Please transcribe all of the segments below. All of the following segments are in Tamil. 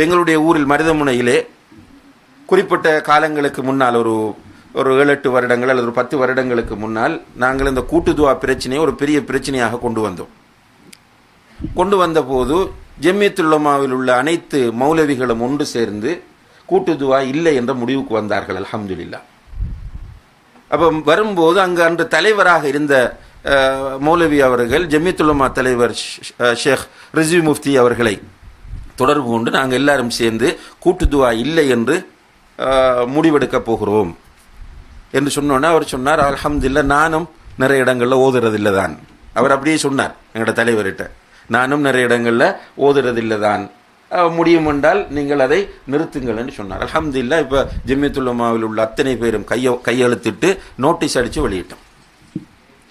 எங்களுடைய ஊரில் மருதமுனையிலே குறிப்பிட்ட காலங்களுக்கு முன்னால் ஒரு ஒரு ஏழு எட்டு வருடங்கள் அல்லது ஒரு பத்து வருடங்களுக்கு முன்னால் நாங்கள் இந்த கூட்டுதுவா பிரச்சனையை ஒரு பெரிய பிரச்சனையாக கொண்டு வந்தோம். கொண்டு வந்தபோது ஜெம்மியத்துல்லமாவில் உள்ள அனைத்து மௌலவிகளும் ஒன்று சேர்ந்து கூட்டுதுவா இல்லை என்ற முடிவுக்கு வந்தார்கள் அலமதுல்லா அப்போ வரும்போது அங்கு அன்று தலைவராக இருந்த மௌலவி அவர்கள் ஜெமித்துல்லமா தலைவர் ஷேக் ரிசி முஃப்தி அவர்களை தொடர்பு கொண்டு நாங்கள் எல்லாரும் சேர்ந்து கூட்டுதுவா இல்லை என்று முடிவெடுக்கப் போகிறோம் என்று சொன்னோன்னே அவர் சொன்னார் அல்ஹம்துலில்லாஹ் நானும் நிறைய இடங்களில் ஓதுறதில்லை தான். அவர் அப்படியே சொன்னார் எங்களோட தலைவர்கிட்ட நானும் நிறைய இடங்களில் ஓதுறதில்லை தான். முடியும் என்றால் நீங்கள் அதை நிறுத்துங்கள் என்று சொன்னார். அலமதுல்லா இப்போ ஜெமியத்துல்லமாவில் உள்ள அத்தனை பேரும் கைய கையெழுத்திட்டு நோட்டீஸ் அடித்து வெளியிட்டோம்.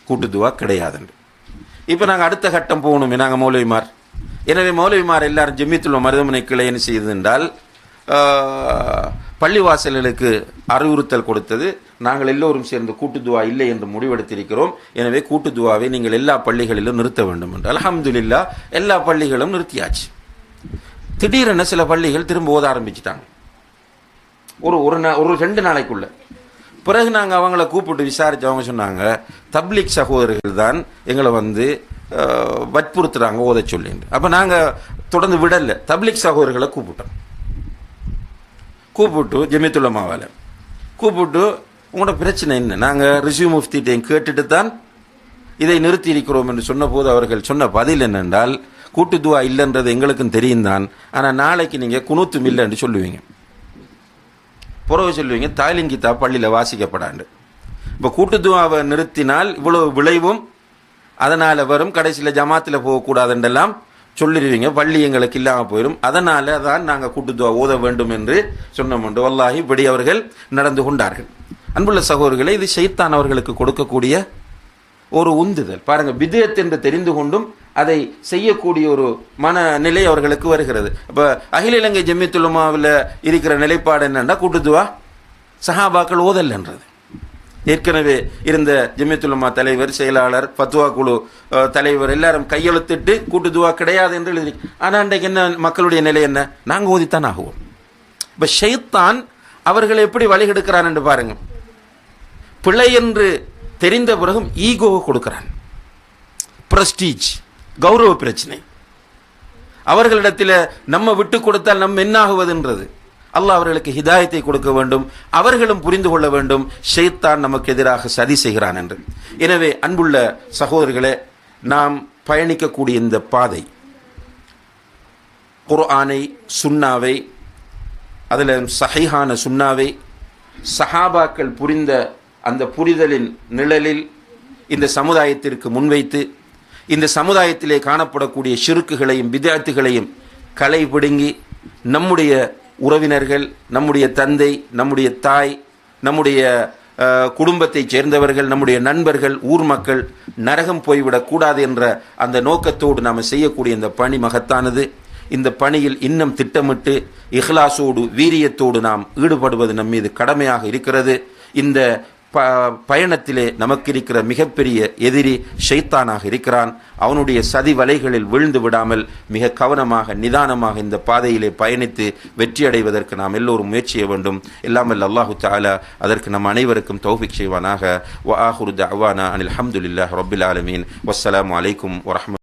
கூட்டுதுவா கிடையாதுன்று இப்போ நாங்கள் அடுத்த கட்டம் போகணுமே நாங்கள் மௌலவிமார். எனவே மௌலவிமார் எல்லாரும் ஜெமித்துள்ள மருதமனை கிளை என்ன செய்தது என்றால் பள்ளிவாசல்களுக்கு அறிவுறுத்தல் கொடுத்தது. நாங்கள் எல்லோரும் சேர்ந்து கூட்டுதுவா இல்லை என்று முடிவெடுத்திருக்கிறோம். எனவே கூட்டுதுவாவை நீங்கள் எல்லா பள்ளிகளிலும் நிறுத்த வேண்டும் என்று. அலமதுல்லா எல்லா பள்ளிகளும் நிறுத்தியாச்சு. திடீரென சில பள்ளிகள் திரும்ப ஓத ஆரம்பிச்சிட்டாங்க. ஒரு ஒரு நா ஒரு ரெண்டு நாளைக்குள்ள. பிறகு நாங்கள் அவங்கள கூப்பிட்டு விசாரித்தவங்க அவங்க சொன்னாங்க தப்லிக் சகோதரர்கள் தான் எங்களை வந்து வற்புறுத்துகிறாங்க வற்புறுத்துறாங்க ஓத சொல்லிட்டு அப்போ நாங்கள் தொடர்ந்து விடலை. தப்லிக் சகோதரர்களை கூப்பிட்டோம். கூப்பிட்டு ஜெமித்துள்ள மாவால் கூப்பிட்டு உங்களோட பிரச்சனை என்ன? நாங்கள் ரிஷிவ் முஃப்திட்டையும் கேட்டுட்டு தான் இதை நிறுத்தி இருக்கிறோம் என்று சொன்னபோது அவர்கள் சொன்ன பதில் என்னென்றால் கூட்டுதுவா இல்லைன்றது எங்களுக்கும் தெரியும் தான். ஆனால் நாளைக்கு நீங்கள் குணூத்தும் இல்லை என்று சொல்லுவீங்க. புறவு சொல்லுவீங்க தாய்லிங் பள்ளியில் வாசிக்கப்படாண்டு. இப்போ கூட்டுத்துவாவை நிறுத்தினால் இவ்வளவு விளைவும் அதனால் வரும் கடைசியில் ஜமாத்தில் போகக்கூடாதுன்றெல்லாம் சொல்லிடுவீங்க. பள்ளி எங்களுக்கு இல்லாமல் போயிடும் அதனால தான் நாங்கள் கூட்டுத்துவா ஓத வேண்டும் என்று சொன்னோம் உண்டு. வல்லாகி இப்படி அவர்கள் நடந்து கொண்டார்கள். அன்புள்ள சகோதரர்களை இது ஷைத்தான் அவர்களுக்கு கொடுக்கக்கூடிய ஒரு உந்துதல். பாருங்கள் விதயத் என்று தெரிந்து கொண்டும் அதை செய்யக்கூடிய ஒரு மனநிலை அவர்களுக்கு வருகிறது. இப்போ அகில இலங்கை ஜெமித்துலமாவில் இருக்கிற நிலைப்பாடு என்னென்னா கூட்டுதுவா சஹாபாக்கள் ஓதல்ன்றது ஏற்கனவே இருந்த ஜெமித்துலமா தலைவர் செயலாளர் ஃபத்வா குழு தலைவர் எல்லாரும் கையெழுத்திட்டு கூட்டுதுவா கிடையாது என்று எழுதி. ஆனால் அன்றைக்கு என்ன மக்களுடைய நிலை என்ன? நாங்கள் ஓதித்தான் ஆகுவோம். இப்போ ஷெய்தான் அவர்களை எப்படி வழிகெடுக்கிறான் என்று பாருங்க. பிழை என்று தெரிந்த பிறகும் ஈகோவை கொடுக்கிறான். பிரஸ்டீஜ் கௌரவ பிரச்சனை. அவர்களிடத்தில் நம்ம விட்டு கொடுத்தால் நம்ம என்னாகுவதுன்றது. அல்லாஹ் அவர்களுக்கு ஹிதாயத்தை கொடுக்க வேண்டும் அவர்களும் புரிந்து கொள்ள வேண்டும். ஷெய்தான் நமக்கு எதிராக சதி செய்கிறான் என்று. எனவே அன்புள்ள சகோதரர்களே நாம் பயணிக்கக்கூடிய இந்த பாதை குர்ஆனை சுன்னாவை அதில் சஹைஹான சுன்னாவை சஹாபாக்கள் புரிந்த அந்த புரிதலின் நிழலில் இந்த சமுதாயத்திற்கு முன்வைத்து இந்த சமுதாயத்திலே காணப்படக்கூடிய சிறுக்குகளையும் வித்தியார்த்திகளையும் களை பிடுங்கி நம்முடைய உறவினர்கள் நம்முடைய தந்தை நம்முடைய தாய் நம்முடைய குடும்பத்தைச் சேர்ந்தவர்கள் நம்முடைய நண்பர்கள் ஊர் மக்கள் நரகம் போய்விடக்கூடாது என்ற அந்த நோக்கத்தோடு நாம் செய்யக்கூடிய இந்த பணி மகத்தானது. இந்த பணியில் இன்னும் திட்டமிட்டு இஹ்லாசோடு வீரியத்தோடு நாம் ஈடுபடுவது நம் மீது கடமையாக இருக்கிறது. இந்த ப பயணத்திலே நமக்கு இருக்கிற மிகப்பெரிய எதிரி ஷைத்தானாக இருக்கிறான். அவனுடைய சதி வலைகளில் விழுந்து விடாமல் மிக கவனமாக நிதானமாக இந்த பாதையிலே பயணித்து வெற்றி அடைவதற்கு நாம் எல்லோரும் முயற்சி செய்ய வேண்டும். இல்லாமல் அல்லாஹு தாலா அதற்கு நம் அனைவருக்கும் தௌஃபிக் செய்வானாக. வ ஆஹுரு தவானா அனில் அஹமதுல்லா ரப்பில் ஆலமீன். வஸ்ஸலாம் அலைக்கும் வரமத்